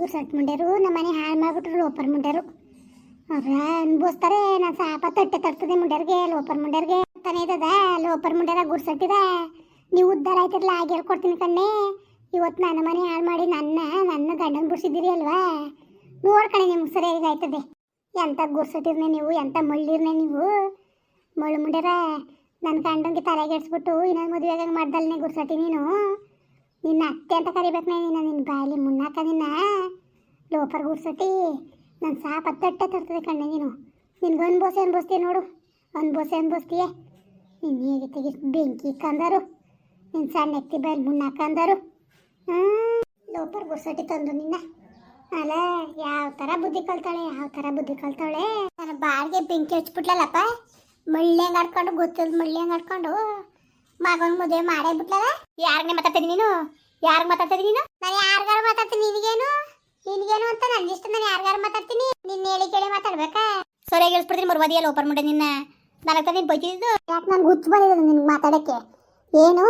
ಗುರ್ಸಟ್ ಮುಂಡ್ಯಾರು ನಮ್ಮ ಮನೆ ಹಾಳು ಮಾಡಿಬಿಟ್ರು ಲೋಪರ್ ಮುಂಡ್ಯಾರು. ಅವ್ರ ಅನ್ಭವಿಸ್ತಾರೆ, ನಾನು ಸಾಪ ತಟ್ಟೆ ತರ್ತದೆ ಮುಂಡ್ಯಾರಿಗೆ, ಲೋಪರ್ ಮುಂಡ್ಯಾರಿಗೆ. ತಾನೇ ಇದ್ದದ, ಲೋಪರ್ ಮುಂಡ್ಯಾರ ಗುರ್ಸಟ್ಟಿದ ನೀವು ಉದ್ದಾರ ಆಯ್ತಿರಲ್ಲ ಆಗಿ ಹೇಳ್ಕೊಡ್ತೀನಿ ಕಣ್ಣೆ. ಇವತ್ತು ನನ್ನ ಮನೆ ಹಾಳು ಮಾಡಿ ನನ್ನ ನನ್ನ ಗಂಡನ ಬಿಡ್ಸಿದ್ದೀರಿ ಅಲ್ವಾ? ನೋಡ್ಕಣೆ ನಿಮ್ಗೆ ಸರಿಯಾಗಿ ಆಯ್ತದೆ ಎಂಥ ಗುರ್ಸಟ್ಟಿರ್ನೆ ನೀವು ಎಂಥ ಮಳ್ಳಿರ್ನೆ ನೀವು? ಮಳ್ಳು ಮುಂಡ್ಯಾರ ನನ್ನ ಗಂಡಂಗೆ ತಲೆಗೆಡ್ಸ್ಬಿಟ್ಟು ಇನ್ನೊಂದು ಮದುವೆಗೆ ಮಾಡ್ದಲ್ನೇ ಗುರ್ಸಟ್ಟಿ ನೀನು? ನಿನ್ನ ಅತ್ತೆ ಅಂತ ಕರಿಬೇಕು ನೀನು, ನಿನ್ನ ಬಾಯಲ್ಲಿ ಮುನ್ನಾಕ ನಿನ್ನ. ಲೋಪರ್ ಗುರ್ಸಟ್ಟಿ ನನ್ನ ಸಾಪ್ ತಟ್ಟೆ ತರ್ತದೆ ಕಣ್ಣೆ ನೀನು. ನಿನ್ಗೆ ಅನ್ಬೋಸೆ ಅನ್ಬೋಸ್ತೀಯ ನೋಡು ಅನ್ಬೋಸೆ ಅನ್ಬೋಸ್ತೀಯ ನಿನ್ನ ಹೇಗೆ ತೆಗಿ ಬೆಂಕಿ ಕಂದರು, ನಿನ್ನ ಸಣ್ಣ ಎತ್ತಿ ಬಾಯಲ್ಲಿ ಮುನ್ನಾಕ ಅಂದರು ಲೋಪರ್ ಗುರ್ಸಟ್ಟಿ ತಂದು ನಿನ್ನ. ಅಲ್ಲ ಯಾವ ಥರ ಬುದ್ಧಿ ಕಲ್ತಾಳೆ, ಯಾವ ಥರ ಬುದ್ಧಿ ಕಲ್ತಾಳೆ. ನನ್ನ ಬಾಳಿಗೆ ಬೆಂಕಿ ಹಚ್ಬಿಟ್ಲಲ್ಲಪ್ಪ ಮಳ್ಳಿ ಆಡ್ಕೊಂಡು ಗೊತ್ತಿಲ್ಲ ಮಳ್ಳಿ ಆಡ್ಕೊಂಡು. ಮಗನ ಮದುವೆ ಮಾಡೇ ಬಿಟ್ಲಲ್ಲ? ಯಾರನ್ನೇ ಮಾತಾಡ್ತೀನಿ ನೀನು? ಯಾರಿಗೆ ಮಾತಾಡ್ತೀನಿ ನೀನು? ನಾನು ಯಾರಿಗಾರು ಮಾತಾಡ್ತೀನಿ ನಿನಗೇನು? ನಿನಗೇನು ಅಂತ ನನ್ನ ಇಷ್ಟ ನಾನು ಯಾರಿಗಾರು ಮಾತಾಡ್ತೀನಿ. ನಿನ್ನ ಹೇಳಿ ಕೇಳಿ ಮಾತಾಡ್ಬೇಕಾ? ಸರಿಯಾಗಿ ಹೇಳ್ಸ್ಬಿಡ್ತೀನಿ ಮರ್ವಾದಿಯಲ್ಲ ಓಪನ್ ಮಾಡಿ ನಿನ್ನ. ನನಗೆ ನೀನು ಬೈತಿದ್ದು ಯಾಕೆ ನನ್ಗೆ ಹುಚ್ಚು ಬಂದಿದೆ ನಿನ್ಗೆ ಮಾತಾಡೋಕ್ಕೆ? ಏನು?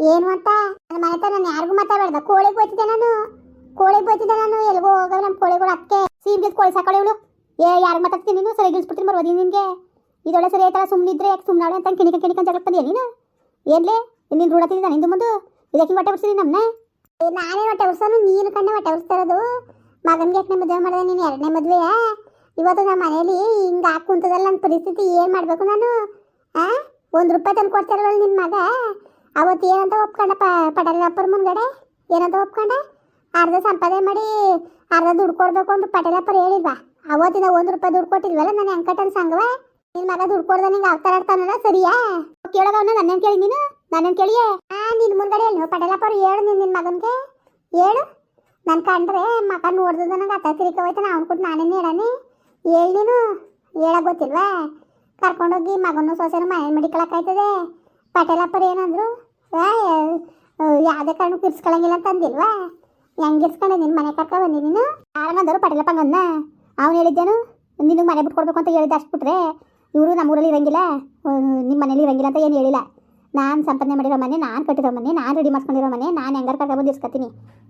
ಏನು ಅಂತ? ನನ್ನ ಮನೆ ಹತ್ರ ನಾನು ಯಾರಿಗೂ ಮಾತಾಡಬಾರ್ದ. ಕೋಳಿಗೆ ಬೈತಿದ್ದೆ ನಾನು. ಕೋಳಿಗೆ ಬೈತಿದ್ದೆ ನಾನು. ಎಲ್ಗೋ ಹೋಗೋ ನಮ್ಮ ಕೋಳಿಗಳು ಅದಕ್ಕೆ ಸೀಮ್ಗೆ ಕೋಳಿ ಸಾಕೊಳ್ಳಿ ಇವಳು. ಏ ಯಾರಿಗೆ ಮಾತಾಡ್ತೀನಿ ನೀನು? ಸರಿಯಾಗಿ ಇಳಿಸ್ಬಿಡ್ತೀನಿ ಮರ್ವಾದಿ ನಿನಗೆ. ಇದೊಳ್ಳೆ ಸರಿ ಆಯ್ತಲ್ಲ ಸುಮ್ಮನಿದ್ರೆ ಯಾಕೆ ಸುಮ್ಮನಾಡು ಅಂತ ಕಿಣಿಕ ಕಿಣಿಕ ಜಗಳ ಬಂದಿಯ ನೀನು? ಏನ್ಲೇ? ನೀನು ರೂಢ ನಿಂದು ಮುಂದೆ? ಇದಕ್ಕೆ ಹೊಟ್ಟೆ ಬಿಡ್ಸಿದಿ ನಮ್ಮನ್ನ ನಾನೇ ಹೊಟ್ಟೆ ಉರ್ಸೋನು, ನೀನು ಕಣ್ಣೆ ಹೊಟ್ಟೆ ಉರ್ಸ್ತಾ ಇರೋದು ಮಗನಿಗೆ ಎಷ್ಟನೇ ಮದುವೆ ಮಾಡಿದೆ? ನೀನು ಎರಡನೇ ಮದುವೆ ಇವತ್ತು ನಮ್ಮ ಮನೇಲಿ ಹಿಂಗೆ ಹಾಕಿ ಕುಂತದಲ್ಲ ನನ್ನ ಪರಿಸ್ಥಿತಿ, ಏನು ಮಾಡಬೇಕು ನಾನು? ಆ? ಒಂದು ರೂಪಾಯಿ ತಂದು ಕೊಡ್ತಾರಲ್ಲ ನಿನ್ನ ಮಗ? ಅವತ್ತು ಏನಂತ ಒಪ್ಕೊಂಡ ಪಟೇಲಪ್ಪರ ಮುಂದ್ಗಡೆ? ಏನಂತ ಒಪ್ಕೊಂಡ? ಅರ್ಧ ಸಂಪಾದನೆ ಮಾಡಿ ಅರ್ಧ ದುಡ್ಡು ಕೊಡ್ಬೇಕು ಅಂತ ಪಟೇಲಪ್ಪರು ಹೇಳಿಲ್ವಾ ಅವತ್ತಿನ ಒಂದು ರೂಪಾಯಿ ದುಡ್ಡು ಕೊಟ್ಟಿಲ್ವಲ್ಲ ನಾನು ಹೆಂಕಟನ್ ಸಂಘವ? ನಿನ್ನ ಮಗ ದುಡ್ಡು ಕೊಡ್ದ ನಿಂಗೆ ಅವತಾರ ಆಡ್ತಾನಲ್ಲ, ಸರಿಯಾ? ಕೇಳೋಗ ಅವನ ನನ್ನೇನು ಕೇಳಿ ನೀನು, ನನ್ನೇನು ಕೇಳಿಯೇ? ಆ ನಿನ್ನ ಮುಂದಡೆ ಹೇಳು ಪಟೇಲಪ್ಪ ಅವ್ರು ಹೇಳು ನೀನು ನಿನ್ನ ಮಗನಿಗೆ. ಹೇಳು. ನನ್ನ ಕಂಡ್ರೆ ಮಗ ನೋಡ್ದದ ನಂಗೆ ಅತ್ತ ತಿರ್ಕ ಹೋಯ್ತಾನೆ, ಅವ್ನು ಕೊಟ್ಟು ನಾನೇನು ಹೇಳನಿ? ಹೇಳಿ ನೀನು. ಹೇಳಕ್ ಗೊತ್ತಿಲ್ವಾ? ಕರ್ಕೊಂಡೋಗಿ ಮಗನ ಸೊಸೆನ ಮನೆ ಮಡಿಕೊಳಕಾಯ್ತದೆ ಪಟೇಲಪ್ಪರು ಏನಂದ್ರು ಯಾವ್ದೇ ಕಾರಣಕ್ಕೂ ಇರ್ಸ್ಕೊಳಂಗಿಲ್ಲ ಅಂತ ಅಂದಿಲ್ವಾ? ಹೆಂಗ್ ಇರ್ಸ್ಕೊಂಡೆ ನಿನ್ನ ಮನೆ ಕರ್ಕ ಬಂದಿ ನೀನು? ಯಾರನ್ನಂದರು ಪಟೇಲಪ್ಪಂಗ ಅಂದ ಅವ್ನು ಹೇಳಿದ್ದೇನು ನಿನಗೆ ಮನೆ ಬಿಟ್ಕೊಡ್ಬೇಕು ಅಂತ ಹೇಳಿದ್ದೆ ಅಷ್ಟು ಬಿಟ್ರೆ ಇವರು ನಮ್ಮೂರಲ್ಲಿ ಇರಂಗಿಲ್ಲ. ನಿಮ್ಮ ಮನೇಲಿ ಇರಂಗಿಲ್ಲ ಅಂತ ಏನು ಹೇಳಿಲ್ಲ. ನಾನು ಸಂಪಾದನೆ ಮಾಡಿರೋ ಮನೆ, ನಾನು ಕಟ್ಟಿರೋ ಮನೆ, ನಾನು ರೆಡಿ ಮಾಡ್ಕೊಂಡಿರೋ ಮನೆ, ನಾನು ಹೆಂಗಾರ ಕರ್ಕೊಂಡು ಇಸ್ಕೊತೀನಿ.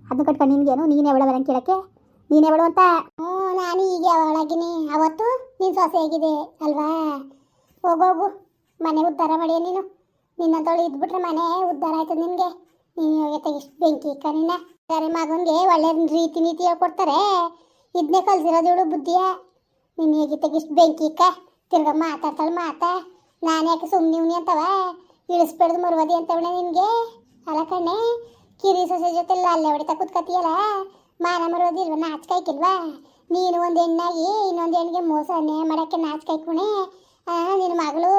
ಅದನ್ನ ಕಟ್ಕೊಂಡು ನಿನ್ಗೇನು, ನೀನು ಎವಳ ಬರಂಗೆ ಕೇಳೋಕ್ಕೆ? ನೀನು ಎವಳು ಅಂತ? ಹ್ಞೂ, ನಾನು ಈಗ ಒಳಗಿನಿ ಅವತ್ತು ನೀನು ಸೊಸೆ ಆಗಿದೆ ಅಲ್ವಾ? ಹೋಗೋಗು ಮನೆ ಉದ್ಧಾರ ಮಾಡಿಯ ನೀನು. ನಿನ್ನಂತವಳು ಇದ್ಬಿಟ್ರೆ ಮನೆ ಉದ್ಧಾರ ಆಯ್ತು ನಿನಗೆ. ನೀನು ಇಷ್ಟು ಬೆಂಕಿ ನಿನ್ನ. ಸರಿ ಮಗನಿಗೆ ಒಳ್ಳೆ ರೀತಿ ನೀತಿ ಹೇಳ್ಕೊಡ್ತಾರೆ ಇದನ್ನೇ ಕಲ್ಸಿರೋದು ಇವಳು ಬುದ್ಧಿಯ. ನೀನು ಹೇಗೆ ಇಷ್ಟು ಬೆಂಕಿ ಇಕ್ಕ? ತಿರ್ಗ ಮಾತಾಡ್ತಾಳೆ ಮಾತಾ. ನಾನು ಯಾಕೆ ಸುಮ್ಮನೆ ಅಂತವ? ಇಳಿಸ್ಬೇಡ್ದು ಮರುವದಿ ಅಂತವಳೆ ನಿನಗೆ. ಅಲ್ಲ ಕಣ್ಣೆ, ಕಿರಿ ಸೊಸೆ ಜೊತೆ ಅಲ್ಲೇ ಹೊಡಿತಾ ಕುತ್ಕತಿಯಲ್ಲ ಮಾನ ಮರುವದಿ ಇಲ್ವಾ? ನಾಚ್ಕಾಯ್ಕಿಲ್ವಾ? ನೀನು ಒಂದು ಹೆಣ್ಣಾಗಿ, ಇನ್ನೊಂದು ಹೆಣ್ಣಿಗೆ ಮೋಸ ಅನ್ಯಾಯ ಮಾಡೋಕ್ಕೆ ನಾಚ್ಕಾಯ್ಕೊಣೆ. ನಿನ್ನ ಮಗಳು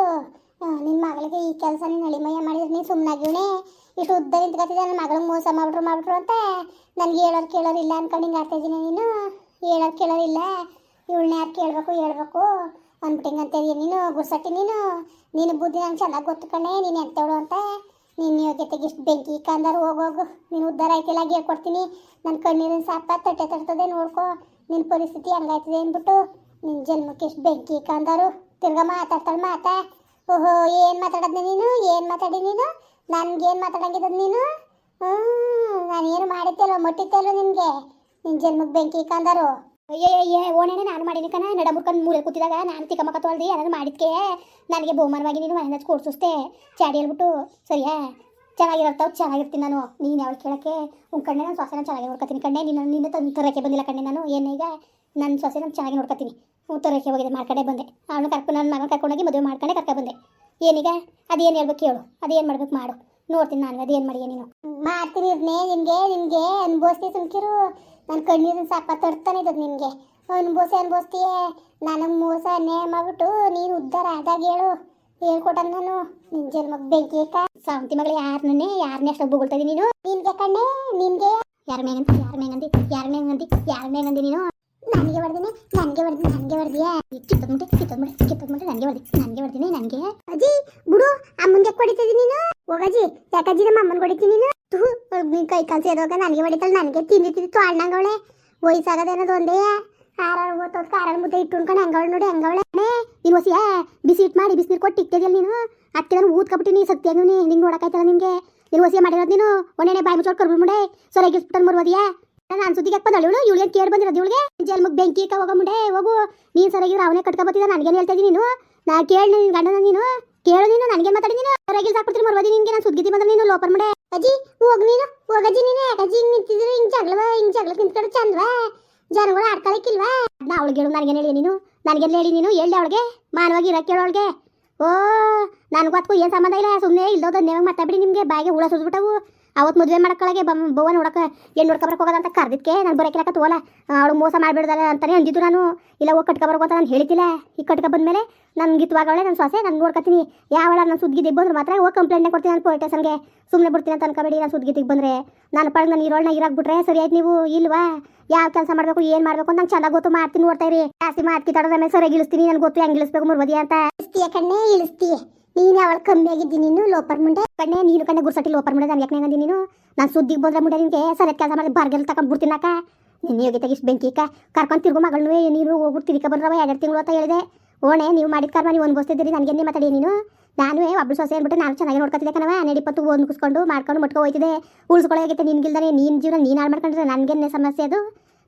ನಿನ್ನ ಮಗಳಿಗೆ ಈ ಕೆಲಸ ನೀನು ಅಳಿಮಯ ಮಾಡಿದ್ರೆ ನೀನು ಸುಮ್ಮನಾಗಿವಣೆ ಇಷ್ಟು ಉದ್ದ ನಿಂತ್ಕೊತಿದ್ದೆ ನನ್ನ ಮಗಳಿಗೆ ಮೋಸ ಮಾಡ್ಬಿಟ್ರು ಮಾಡ್ಬಿಟ್ರು ಅಂತ. ನನಗೆ ಹೇಳೋರು ಕೇಳೋರಿಲ್ಲ ಅನ್ಕೊಂಡು ಹಿಂಗೆ ಆಡ್ತಾ ಇದ್ದೀನಿ ನೀನು. ಹೇಳೋರು ಕೇಳೋರಿಲ್ಲ ಇವಳನ್ನ ಯಾರು ಕೇಳಬೇಕು, ಹೇಳ್ಬೇಕು. ಅಂದ್ಬಿಟ್ಟಿಂಗ್ ಅಂತೇಳಿ ನೀನು ಗುರ್ಸಟ್ಟಿ ನೀನು ನೀನು ಬುದ್ಧಿ ನಂಗೆ ಚೆನ್ನಾಗಿ ಗೊತ್ತು ಕಣೆ, ನೀನು ಎಂತವಳು ಅಂತ. ನಿನ್ನ ಯೋಗ್ಯತೆಗೆ ಇಷ್ಟು ಬೆಂಕಿ ಕಂದರು ಹೋಗೋಗು ನೀನು ಉದ್ಧಾರ ಆಯ್ತಿಲ್ಲ ಹೇಳ್ಕೊಡ್ತೀನಿ ನನ್ನ ಕಣ್ಣೀರಿನ ಸಾಪ ತಟ್ಟೆ ತರ್ತದೆ ನೋಡ್ಕೊ. ನಿನ್ನ ಪರಿಸ್ಥಿತಿ ಹಂಗಾಯ್ತದೆ ಅಂದ್ಬಿಟ್ಟು ನಿನ್ನ ಜನ್ಮಕ್ಕೆ ಇಷ್ಟು ಬೆಂಕಿ ಕಂದರು. ತಿರ್ಗಾ ಮಾತಾಡ್ತಾಳೆ ಮಾತಾ. ಓಹೋ, ಏನು ಮಾತಾಡೋದು ನೀನು? ಏನು ಮಾತಾಡಿ ನೀನು? ನನ್ಗೇನು ಮಾತಾಡಂಗಿದ್ದದ ನೀನು? ಹ್ಞೂ ನಾನೇನು ಮಾಡಿದ್ದೆಲ್ಲ ಮುಟ್ಟಿದ್ದೆಲ್ಲ ನಿನಗೆ? ನಿನ್ನ ಜನ್ಮಕ್ಕೆ ಬೆಂಕಿ ಕಂದರು. ಏ ಏ ಓಣೆನೆ ನಾನು ಮಾಡಿನಿ ಕಣ. ನಡ ಮುರ್ಕೊಂಡು ಕೂತಿದಾಗ ನಾನು ತಿಕ್ಕಮ್ಮ ಕತ್ತೊಳ್ದು ಏನಾದ್ರು ಮಾಡಿದ್ಕೆ ನನಗೆ ಬಹುಮಾನವಾಗಿ ನೀನು ಮನೆ ಹಚ್ಚಿ ಕೊಡ್ಸುಸ್ತೆ ಚಾಡಿ ಹೇಳ್ಬಿಟ್ಟು, ಸರಿಯಾ? ಚೆನ್ನಾಗಿರ್ತಾವೆ ಚೆನ್ನಾಗಿರ್ತೀನಿ ನಾನು. ನೀನು ಯಾವ್ದು ಕೇಳಕ್ಕೆ? ಉನ್ ಕಣ್ಣೆ ನಾನು ಸೊಸೆನ ಚೆನ್ನಾಗಿ ನೋಡ್ಕೊತೀನಿ ಕಣ್ಣೆ. ನೀನು ನಿನ್ನ ತಂದು ತರಕ್ಕೆ ಬಂದಿಲ್ಲ ಕಣ್ಣೆ ನಾನು. ಏನೀಗ ನನ್ನ ಸೊಸೆ ನಾನು ಚೆನ್ನಾಗಿ ನೋಡ್ಕೊತೀನಿ. ಹ್ಞೂ ತರಕ್ಕೆ ಹೋಗಿದೆ, ಮಾಡ್ಕೊಂಡೆ ಬಂದೆ. ಅವನು ಕರ್ಕೊಂಡು ನನ್ನ ಮಗನ ಕರ್ಕೊಂಡೋಗಿ ಮದುವೆ ಮಾಡ್ಕೊಂಡೆ ಕರ್ಕೊ ಬಂದೆ. ಏನೀಗ ಅದೇನು ಹೇಳ್ಬೇಕು ಹೇಳು ಅದೇನು ಮಾಡ್ಬೇಕು ಮಾಡು. ನೋಡ್ತೀನಿ ನಾನು ಅದೇನು ಮಾಡಿಯ ನೀನು ಮಾಡ್ತೀನಿ ಇರ್ನೇ ನಿನಗೆ ನಿನಗೆ ಅನ್ಬೋಸ್ತಿ ಸುಮ್ಕಿರು. ನನ್ನ ಕಣ್ಣೀರಿನ ಸಾಪ ತಡ್ತಾನೆ ಇದ್ದದ್ದು ನಿನಗೆ ಅನ್ಬೋಸಿ ಅನ್ಬೋಸ್ತೀಯೇ ನನಗೆ ಮೋಸ ಅನ್ಯಾಯ ಮಾಡ್ಬಿಟ್ಟು ನೀನು ಉದ್ಧಾರ ಆದಾಗ ಹೇಳು. ಹೇಳ್ಕೊಟ್ಟ ನಾನು. ನಿನ್ ಜನ್ಮಕ್ಕೆ ಬೆಂಕಿ ಸಾವಂತಿ ಮಗಳು ಯಾರನ್ನೇ ಯಾರನ್ನೇ ಅಷ್ಟು ಬೊಗಳ್ತಾ ನೀನು? ನಿನ್ಗೆ ಕಣ್ಣೆ ನಿನಗೆ. ಯಾರ ಮೇಗಂತಿ ಯಾರ ಮೇಗಂತಿ ಯಾರ ಮೇಗಂತಿ ಯಾರ ಮೇಗಂತಿ ನೀನು? ನನಗೆ ಹೊಡೆದಿನಿ ನನಗೆ ಹೊಡೆದಿ ನನಗೆ ಹೊಡೆದಿಯಾ? ಕಿತ್ತದ್ಬಿಟ್ಟೆ ಕಿತ್ತದ ಕಿತ್ತದ್ಬಿಟ್ಟೆ ನನಗೆ ಬರ್ದಿ ನನಗೆ ಬರ್ದಿನಿ ನನಗೆ ಅಜ್ಜಿ ಬಿಡು ಅಮ್ಮನ್ಗೆ ಕೊಡಿತಿದ್ದೀನಿ ನೀನು. ಹೋಗಜ್ಜಿ, ಯಾಕಜ್ಜಿ ನಮ್ಮ ಅಮ್ಮನ ಹೊಡಿತೀನಿ ನೀನು? ತೂ ನೀನ್ ಕೈ ಕಾಲು ಸೇರುವಾಗ ನನಗೆ ಹೊಡಿತಾಳೆ ನನಗೆ ತಿಂದು ತಿಂದು ತೊಳ್ನಂಗವಳೆ ವಯಸ್ಸಾಗದೇನದು ಒಂದೇ. ಆರಾರು ಓದೋದು ಖಾರ ಮುದ್ದೆ ಇಟ್ಟುಕೊಂಡು ಹೆಂಗವಳೆ ನೋಡಿ ಹೆಂಗವಳೆ ನೀನು ಹೊಸಿಯ ಬಿಸಿ ಇಟ್ಟು ಮಾಡಿ, ಬಿಸಿನೀರು ಕೊಟ್ಟು ಇಟ್ಟಿದ್ಯಲ್ಲ ನೀನು? ಅದಕ್ಕೆ ನಾನು ಊದ್ಕೊಬಿಟ್ಟು ನೀ ಸತ್ಯ ನೀನು ನಿಂಗೆ ನೋಡಕ್ಕಾಯ್ತಲ್ಲ ನಿನಗೆ ನೀನು ಹೊಸಿಯ ಮಾಡಿರೋದು ನೀನು? ಒಂದೇನೆ ಬಾಯಿ ಮುಚ್ಚೋಡ್ ಮುಂಡೆ ಮುಡೆ ಸೊರಗಿಸ್ಬಿಟ್ಟು ಮರುವದಿಯಾ? ನಾನು ಸುದ್ದಿಗೆ ಹಾಕ್ ಬಂದಳು ಇವಳು ಇವಳಿಗೆ ಕೇಳಿ ಬಂದಿರೋದು ಇವಳಿಗೆ? ಜಲ್ಮಗ್ ಬೆಂಕಿ ಕ ಹೋಗೋ ಮುಂಡೆ, ಹೋಗು. ನೀನು ಸರಿಯಾಗಿ ಅವನೇ ಕಟ್ಕೊ ಬತ್ತಿದ ನನಗೇನು ಹೇಳ್ತಾ ಇದೀನಿ ನೀನು? ನಾ ಕೇಳಿ ನಿನ್ನ ಗಂಡನ ನೀನು? ಕೇಳು ನೀನು ನನಗೆ ಮಾತಾಡಿ ನೀನು. ರೈಲ್ ಸಾಕ್ಬಿಡ್ತೀನಿ ಮರ್ವದಿ ನಿನ್ಗೆ ನಾನು ಸುದ್ದಿ ಬಂದ್ರೆ ನೀನು ಲೋಪರ್ ಮಾಡೆ. ಅಜ್ಜಿ ಹೋಗ್ ನೀನು ಹೋಗಜ್ಜಿ ನೀನು. ಯಾಕಜ್ಜಿ ಹಿಂಗ್ ನಿಂತಿದ್ರು ಹಿಂಗ್ ಜಗಳವ ಹಿಂಗ್ ಜಗಳ ನಿಂತ್ಕೊಂಡು ಚಂದ್ವಾ? ಜನಗಳು ಆಡ್ಕೊಳಕ್ಕಿಲ್ವಾ? ನಾ ಅವಳಿಗೆ ಹೇಳು ನನಗೆ ಹೇಳಿ ನೀನು? ನನಗೆ ಹೇಳಿ ನೀನು? ಹೇಳಿ ಅವಳಿಗೆ? ಮಾನವಾಗಿ ಇರಕ್ಕೆ ಹೇಳು ಅವಳಿಗೆ. ಓ ನನಗೂ ಅದಕ್ಕೂ ಏನು ಸಂಬಂಧ ಇಲ್ಲ ಸುಮ್ಮನೆ ಇಲ್ದೋದ ನೇವಾಗ ಮಾತಾಡ್ಬಿಡಿ ನಿಮಗೆ. ಬಾಯಿಗೆ ಹುಳ ಸುದ್ಬಿಟ್ಟವು ಅವತ್ತು ಮದುವೆ ಮಾಡಕ್ಕೊಳಗೆ ಬಮ್ ಬವ್ವ ನೋಡಕ್ಕೆ ಏನು ನೋಡ್ಕೊಬರಕ್ಕೆ ಹೋಗೋದಂತ ಕರೆದಿದ್ಕೆ, ನಾನು ಬರೋಕಿಲ್ಲ ತೋಲ ಅವಳು ಮೋಸ ಮಾಡಿಬಿಡ್ದಲ್ಲ ಅಂತಾನೆ ಅಂದಿದ್ದು ನಾನು. ಇಲ್ಲ, ಹೋಗಿ ಕಟ್ಕೊಬರ್ಬೇಕು ಅಂತ ನಾನು ಹೇಳ್ತಿಲ್ಲ ಈಗ ಕಟ್ಕೊ ಬಂದಮೇಲೆ ನನ್ನ ಗಿತ್ವಾಗವಳೆ ನನ್ನ ಸೊಸೆ, ನಾನು ನೋಡ್ಕೊತೀನಿ ಯಾವಳ ನಾನು ಸುದ್ದಿಗೆ ಬಂದ್ರೆ ಮಾತ್ರ ಹೋಗಿ ಕಂಪ್ಲೇಂಟ್ನೇ ಕೊಡ್ತೀನಿ ನಾನು ಪೊಲೀಸ್ ಸ್ಟೇಷನ್ಗೆ ಸುಮ್ಮನೆ ಬಿಡ್ತೀನಿ ಅಂತ ಅನ್ಕೊಬೇಡಿ, ನಾನು ಸುದ್ದಿಗೆ ಬಂದರೆ. ನಾನು ಪಡೆದು ನಾನು ಇರೋಳನ್ನ ಇರಾಕ್ಬಿಟ್ರೆ ಸರಿ ಆಯ್ತು ನೀವು, ಇಲ್ವಾ? ಯಾವ ಕೆಲಸ ಮಾಡಬೇಕು, ಏನು ಮಾಡಬೇಕು ಅಂತ ನಂಗೆ ಚೆನ್ನಾಗಿ ಗೊತ್ತು, ಮಾಡ್ತೀನಿ ನೋಡ್ತಾ ಇರಿ. ಜಾಸ್ತಿ ಮಾತು ಮೇಲೆ ಸರಿಯಾಗಿ ಇಳಿಸ್ತೀನಿ ನನಗೆ ಗೊತ್ತು ಹೆಂಗೆ ಇಳಿಸ್ಬೇಕು ಮುರ್ವದಿ ಅಂತ. ಇಳಿಸ್ತೀಯ ಕಣ್ಣೆ, ಇಳಿಸ್ತೀಯ. ನೀನು ಅವಳು ಕಮ್ಮಿ ಆಗಿದ್ದಿ ನೀನು, ಲೋಪರ್ ಮುಂಡೆ. ಕಣ್ಣೆ ನೀನು ಕಣ್ಣೆ ಗುರ್ಸಟ್ಟಿ ಲೋಪರ್ ಮುಂಡೆ ನಾನು ಯಾಕೆ ನೀನು. ನಾನು ಸುದ್ದಿಗೆ ಬಂದ್ರೆ ಮುಂಡೆ ನಿನಗೆ ಸರಿಯಾದ ಕೆಲಸ ಮಾಡಿ ಬಾರ್ಗೆಲ್ ತಗೊಂಡು ಬಿಡ್ತೀನಾಕ ನೀನು ಯೋಗಿ ತೆಗಿಸ್ ಬೆಂಕಿ ಕರ್ಕೊಂಡು ತಿರುಗು ಮಗಳನ್ನೂ ನೀನು ಹೋಗ್ಬಿಟ್ಟು ತಿರ್ಕ ಬಂದ್ರವ, ಎರಡು ತಿಂಗಳು ಅಂತ ಹೇಳಿದೆ. ಓಣೆ, ನೀವು ಮಾಡಿದ ಕರ್ಮ ನೀವು ಅನ್ಭವಿಸ್ತಿದ್ದೀರಿ, ನನಗೆ ಮಾತಾಡಿ ನೀನು? ನಾನು ಒಬ್ಳು ಸೊಸೆ ಅಂದ್ಬಿಟ್ಟು ನಾನು ಚೆನ್ನಾಗಿ ನೋಡ್ಕೊತಿದ್ದೆ ಕಣವ ನಡಿಪತ್ತು ಒಂದು ಕುಸ್ಕೊಂಡು ಮಾಡ್ಕೊಂಡು ಮುಟ್ಕೊ ಹೋಯ್ತಿದೆ ನಿನ್ ನಿನ್ಗಿಲ್ದಾನೆ, ನೀನು ಜೀವನ ನೀನು ಹಾಳು ಮಾಡ್ಕೊಂಡ್ರೆ ನನಗೇನೆ ಸಮಸ್ಯೆ ಅದು?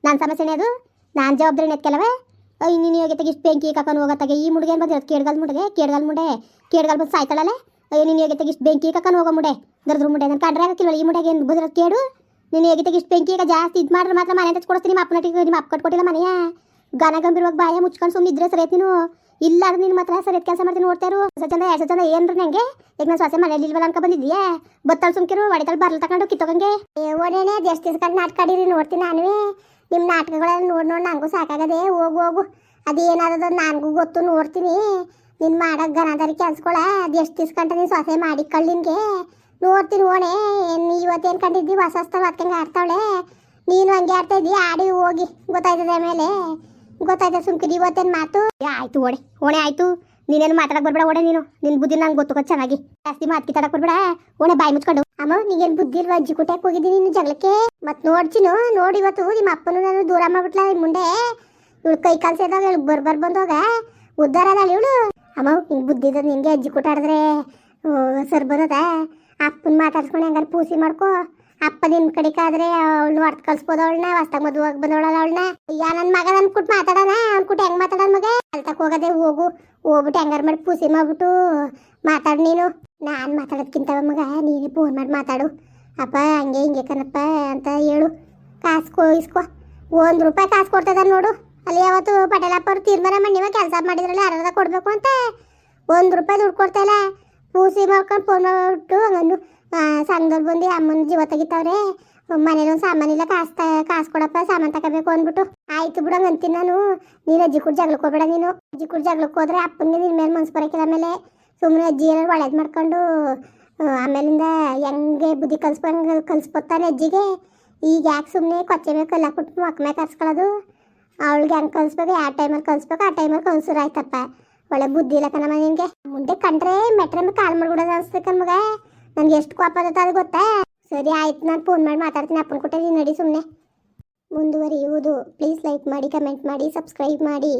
ನನ್ನ ಸಮಸ್ಯೆನೇ ಅದು? ನಾನು ಜವಾಬ್ದಾರಿ ಎತ್ಕೆಲ್ಲವೇ ಅಯ್ಯ, ನೀನು ಹೋಗಿ ಇಷ್ಟು ಬೆಂಕಿ ಕಾಕೊಂಡು ಹೋಗತ್ತಾಗೆ? ಈ ಮುಡುಗೆ ಬಂದಿರೋದು ಕೇಡ್ಗಾಲ್ ಮುಡುಗೆ, ಕೇಡ್ಗಾಲ್ ಮುಂಡೆ ಕೇಡ್ಗಾಲ್ ಬಂದು ಸಾಯ್ತಾಳಲ್ಲ? ಅಯ್ಯೋ ನೀನು ಹೇಗೆ ತೆಗಿಷ್ಟು ಬೆಂಕಿ ಕಕ್ಕನ ಹೋಗೋ ಮುಡೆ? ದರ್ದ್ರ ಮುಡೆ ನಾನು ಕಂಡ್ರೆ ಹಾಕಿಲ್ವಲ್ಲ ಈ ಮುಡೆಗೆ ಏನು ಬಂದಿರೋದು ಕೇಡು? ನೀನು ಹೇಗೆ ತೆಗಿಷ್ಟು ಬೆಂಕಿ ಈಗ ಜಾಸ್ತಿ ಇದು ಮಾಡ್ರೆ ಮಾತ್ರ ಮನೆ ಅಂತ ಕೊಡ್ತೀನಿ ನಿಮ್ಮ ಅಪ್ಪನಟಿಗೆ ನಿಮ್ಮ ಅಪ್ಪ ಕಟ್ಕೊಟ್ಟಿಲ್ಲ ಮನೆಯ? ಗಾನ ಗಂಭೀರವಾಗಿ ಬಾಯ ಮುಚ್ಕೊಂಡು ಸುಮ್ಮನೆ ಇದ್ರೆ ಸರಿ ನೀನು? ಇಲ್ಲ ನಿನ್ನ ಮಾತ್ರ ಸರಿ ಕೆಲಸ ಮಾಡ್ತೀನಿ ನೋಡ್ತಾರು ಚಂದ, ಎರಡು ಚಂದ ಏನ್ರಿ ನಂಗೆ? ಈಗ ನಾನು ಸೊಸೆ ಮನೇಲಿ ಇಲ್ವಲ್ಲ ಅನ್ಕೊ ಬಂದಿದ್ಯಾ ಬತ್ತಲ್ ಸುಮ್ಕಿರು ಒಡೆತಲ್ ಬರ್ಲ ತಗೊಂಡು ಕಿತ್ತೋಗಂಗೆ. ಓಡೇನೆ ಎಷ್ಟು ನಾಟಕ ಆಡಿರಿ ನೋಡ್ತೀನಿ ನಾನುವೇ. ನಿಮ್ಮ ನಾಟಕಗಳೆಲ್ಲ ನೋಡಿ ನೋಡಿ ನನಗೂ ಸಾಕಾಗದೆ ಹೋಗು ಹೋಗು. ಅದೇನಾದದ ನನಗೂ ಗೊತ್ತು ನೋಡ್ತೀನಿ. ನೀನು ಮಾಡೋ ಗನದಾರಿ ಕೆಲ್ಸಗಳ ಅದು ಎಷ್ಟು ದಿವ್ಸ ನೀನ್ ಸೊಸೆ ಮಾಡಿ ಕಳ್ಳಿನ್ಗೆ ನೋಡ್ತೀನಿ ಓಣೆ ಏನು ಇವತ್ತೇನು ಕಂಡಿದ್ದಿ ಹೊಸ ಹೊಸ್ತವ ಆಡ್ತಾವಳೆ. ನೀನು ಹಂಗೆ ಆಡ್ತಾ ಇದ್ದಿ, ಆಡಿ ಹೋಗಿ, ಗೊತ್ತಾಯ್ತದೆ ಮೇಲೆ. ಗೊತ್ತಾಯ್ತದೆ ಸುಮ್ಕಿರಿ ಇವತ್ತೇನ್ ಮಾತು? ಆಯ್ತು ಓಣೆ ಓಣೆ ಆಯ್ತು. ನೀನೇನು ಮಾತಾಡಕ್ ಬರ್ಬೇಡ ಓಣೆ ನೀನು. ನಿನ್ ಬುದ್ಧಿ ನಂಗೆ ಗೊತ್ತು ಚೆನ್ನಾಗಿ. ಜಾಸ್ತಿ ಮಾತು ಕಿತ್ತಾಡಕ್ ಬರ್ಬೇಡ. ಓಣೆ ಬಾಯಿ ಮುಚ್ಕೊಂಡು. ಅಮ್ಮ, ನೀಗೇನು ಬುದ್ಧಿ ಇಲ್ವಾ? ಅಜ್ಜಿ ಕುಟ್ಯಾಕ್ ಹೋಗಿದ್ದೀನಿ ನೀನು ಜಗಳಕ್ಕೆ ಮತ್ ನೋಡ್ತೀನು ನೋಡಿ ಇವತ್ತು ನಿಮ್ಮ ಅಪ್ಪನು ನಾನು ದೂರ ಮಾಡ್ಬಿಟ್ಲ ಮುಂದೆ? ಇವಳು ಕೈ ಕಾಲು ಸೇದಾಗ ಬರ್ಬರ್ ಬಂದೋಗ. ಉದ್ದಾರ ಅದಾಳ ಇವಳು. ಅಮ್ಮ, ಹಿಂಗೆ ಬುದ್ಧಿ ಇದ್ದದ ನಿನ್ಗೆ ಅಜ್ಜಿ ಕೊಟ್ಟಾಡಿದ್ರೆ ಸರ್ ಬರೋದ? ಅಪ್ಪನ ಮಾತಾಡ್ಸ್ಕೊಂಡು ಹೆಂಗಾರು ಪೂಸಿ ಮಾಡ್ಕೊ. ಅಪ್ಪ ನಿನ್ನ ಕಡೆಕಾದ್ರೆ ಅವಳು ಹೊರ್ತು ಕಳ್ಸ್ಬೋದು ಅವಳನ್ನ ಹೊಸ್ತಾಗ ಮದುವಾಗ ಬಂದವಳಲ್ಲ ಅವಳನ್ನ. ಯಾ ನನ್ನ ಮಗ ನನ್ ಕುಟ್ ಮಾತಾಡೋಣ, ಅವ್ನ ಕುಟ್ ಹೆಂಗ್ ಮಾತಾಡೋಣ ಮಗ? ಅಲ್ತಕ್ ಹೋಗದೆ ಹೋಗು, ಹೋಗ್ಬಿಟ್ಟು ಹೆಂಗಾರ ಮಾಡಿ ಪೂಸಿ ಮಾಡ್ಬಿಟ್ಟು ಮಾತಾಡು ನೀನು. ನಾನು ಮಾತಾಡೋದ್ಕಿಂತ ಮಗ, ನೀನೇ ಫೋನ್ ಮಾಡಿ ಮಾತಾಡು. ಅಪ್ಪ, ಹಂಗೆ ಹಿಂಗೆ ಕನಪ್ಪ ಅಂತ ಹೇಳು. ಕಾಸು ಇಸ್ಕೋ. ಒಂದು ರೂಪಾಯಿ ಕಾಸು ಕೊಡ್ತದ ನೋಡು. ಅಲ್ಲಿ ಯಾವತ್ತು ಪಟೇಲಪ್ಪ ತೀರ್ಮಾನ ಮಾಡಿ ನೀವೇ ಕೆಲಸ ಮಾಡಿದ್ರಲ್ಲ ಅರ್ಧ ಕೊಡಬೇಕು ಅಂತ? ಒಂದು ರೂಪಾಯಿ ದುಡ್ಡು ಕೊಡ್ತಾ ಇಲ್ಲ. ಪೂಸಿ ಮಾಡ್ಕೊಂಡು ಫೋನ್ ಮಾಡ್ಬಿಟ್ಟು ಹಂಗನ್ನು ಸಂಘದವ್ರು ಬಂದು ಅಮ್ಮನ ಜೀವ ತೆಗಿತಾವ್ರೆ. ಮನೇಲಿ ಒಂದು ಸಾಮಾನಿಲ್ಲ ಕಾಸು ತ ಕಾಸು ಕೊಡಪ್ಪ, ಸಾಮಾನು ತಗೋಬೇಕು ಅಂದ್ಬಿಟ್ಟು, ಆಯ್ತು ಬಿಡು ಅಂತೀನಿ ನಾನು. ನೀನು ಅಜ್ಜಿ ಕೂಡ ಜಗಳಕ್ಕೆ ಹೋಗ್ಬೇಡ ನೀನು. ಅಜ್ಜಿ ಕೂಡ ಜಗಳಕ್ಕೆ ಹೋದ್ರೆ ಅಪ್ಪನಿಗೆ ನಿನ್ನ ಮೇಲೆ ಮನ್ಸು ಬರೋಕ್ಕಿಲ್ಲ ಆಮೇಲೆ. ಸುಮ್ಮನೆ ಅಜ್ಜಿ ಎಲ್ಲ ಒಳ್ಳೇದು ಮಾಡ್ಕೊಂಡು ಆಮೇಲಿಂದ ಹೆಂಗೆ ಬುದ್ಧಿ ಕಲ್ಸ್ಬಂಗೆ ಕಲ್ಸ್ಕೊತಾನೆ ಅಜ್ಜಿಗೆ. ಈಗ ಯಾಕೆ ಸುಮ್ಮನೆ ಕೊಚ್ಚೆ ಮೇಲೆ ಕಲ್ಲ ಹಾಕ್ಬಿಟ್ಟು ಮಕ್ಕ ಮೇಲೆ ಕರ್ಸ್ಕೊಳ್ಳೋದು? ಅವಳಿಗೆ ಹಂಗೆ ಕಲಿಸ್ಬೇಕು ಯಾವ ಟೈಮಲ್ಲಿ ಕಲಿಸ್ಬೇಕು, ಆ ಟೈಮಲ್ಲಿ ಕಲಿಸೋರು ಆಯ್ತಪ್ಪ. ಒಳ್ಳೆ ಬುದ್ಧಿ ಇಲ್ಲ ಕಣಮ್ಮ ನಿನಗೆ. ಮುಂದೆ ಕಂಡ್ರೆ ಮೆಟ್ರೆ ಮೇಲೆ ಕಾಲ್ ಮಾಡ್ಬಿಡೋದು ಅನಿಸ್ತದೆ ಮಗ. ನನಗೆ ಎಷ್ಟು ಕೋಪ ಅದ ಅದು ಗೊತ್ತಾ? ಸರಿ, ಆಯ್ತು, ನಾನು ಫೋನ್ ಮಾಡಿ ಮಾತಾಡ್ತೀನಿ. ಅಪ್ಪನ ಕೊಟ್ಟೆ ನೀನು ನಡಿ ಸುಮ್ಮನೆ ಮುಂದುವರಿಯುವುದು. ಪ್ಲೀಸ್ ಲೈಕ್ ಮಾಡಿ ಕಮೆಂಟ್ ಮಾಡಿ ಸಬ್ಸ್ಕ್ರೈಬ್ ಮಾಡಿ.